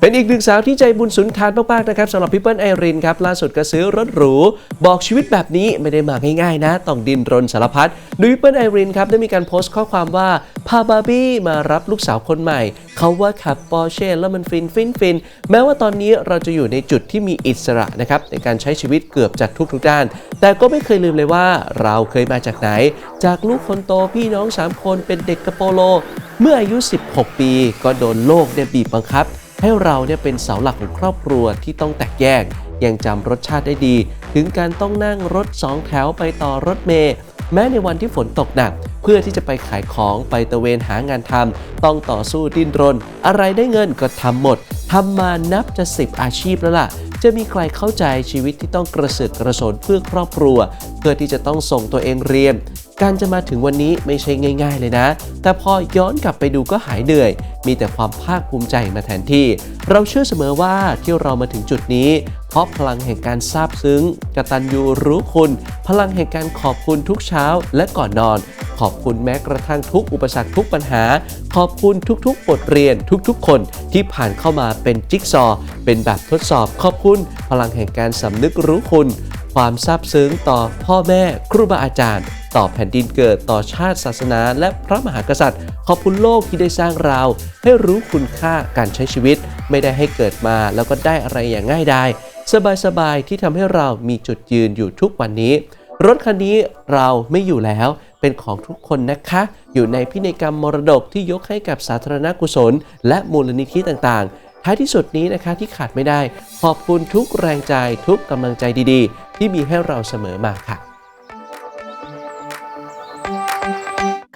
เป็นอีกหนึ่งสาวที่ใจบุญสุนทานมากๆนะครับสำหรับพี่เปิ้ลไอรินครับล่าสุดก็ซื้อรถหรู บอกชีวิตแบบนี้ไม่ได้มาง่ายๆนะ ต้องดินรนสารพัดโดยพี่เปิ้ลไอรินครับได้มีการโพสต์ข้อความว่าพาบาร์บี้มารับลูกสาวคนใหม่ เขาว่าขับปอร์เช่แล้วมันฟินฟินฟินแม้ว่าตอนนี้เราจะอยู่ในจุดที่มีอิสระนะครับในการใช้ชีวิตเกือบจากทุกๆด้าน แต่ก็ไม่เคยลืมเลยว่าเราเคยมาจากไหน จากลูกคนโตพี่น้องสามคนเป็นเด็กกระโปโล เมื่ออายุ 16 ปี ก็โดนโลกเนี่ยบีบบังคับ ให้เราเนี่ยเป็นเสาหลักของครอบครัวที่ต้องแตกแยก ยังจำรสชาติได้ดี ถึงการต้องนั่งรถสองแถวไปต่อรถเมย์แม้ในวันที่ฝนตกหนัก เพื่อที่จะไปขายของไปตะเวนหางานทำต้องต่อสู้ดิ้นรน อะไรได้เงินก็ทำหมดทำมานับจะสิบอาชีพแล้วล่ะ จะมีใครเข้าใจชีวิตที่ต้องกระเสือกกระสนเพื่อครอบครัว เพื่อที่จะต้องส่งตัวเองเรียน การจะมาถึงวันนี้ไม่ใช่ง่าย ๆ เลยนะ แต่พอย้อนกลับไปดูก็หายเหนื่อย มีแต่ความภาคภูมิใจมาแทนที่ เราเชื่อเสมอว่าที่เรามาถึงจุดนี้ เพราะพลังแห่งการซาบซึ้งกตัญญูรู้คุณ พลังแห่งการขอบคุณทุกเช้าและก่อนนอน ขอบคุณแม้กระทั่งทุกอุปสรรคทุกปัญหา ขอบคุณทุกๆ บทเรียนทุกๆ คนที่ผ่านเข้ามาเป็นจิ๊กซอว์เป็นแบบทดสอบ ขอบคุณพลังแห่งการสำนึกรู้คุณ ความซาบซึ้งต่อพ่อแม่ ครูบาอาจารย์ ต่อแผ่นดินเกิดต่อชาติศาสนา และพระมหากษัตริย์ ขอบคุณโลกที่ได้สร้างเรา ให้รู้คุณค่าการใช้ชีวิต ไม่ได้ให้เกิดมาแล้วก็ได้อะไรอย่างง่ายดายสบายๆที่ทำให้เรามีจุดยืนอยู่ทุกวันนี้ รถคันนี้เราไม่อยู่แล้ว เป็นของทุกคนนะคะ อยู่ในพินัยกรรมมรดกที่ยกให้กับสาธารณกุศล และมูลนิธิต่างๆ ท้ายที่สุดนี้นะคะที่ขาดไม่ได้ ขอบคุณทุกแรงใจทุกกำลังใจดีๆ ที่มีให้เราเสมอมาค่ะ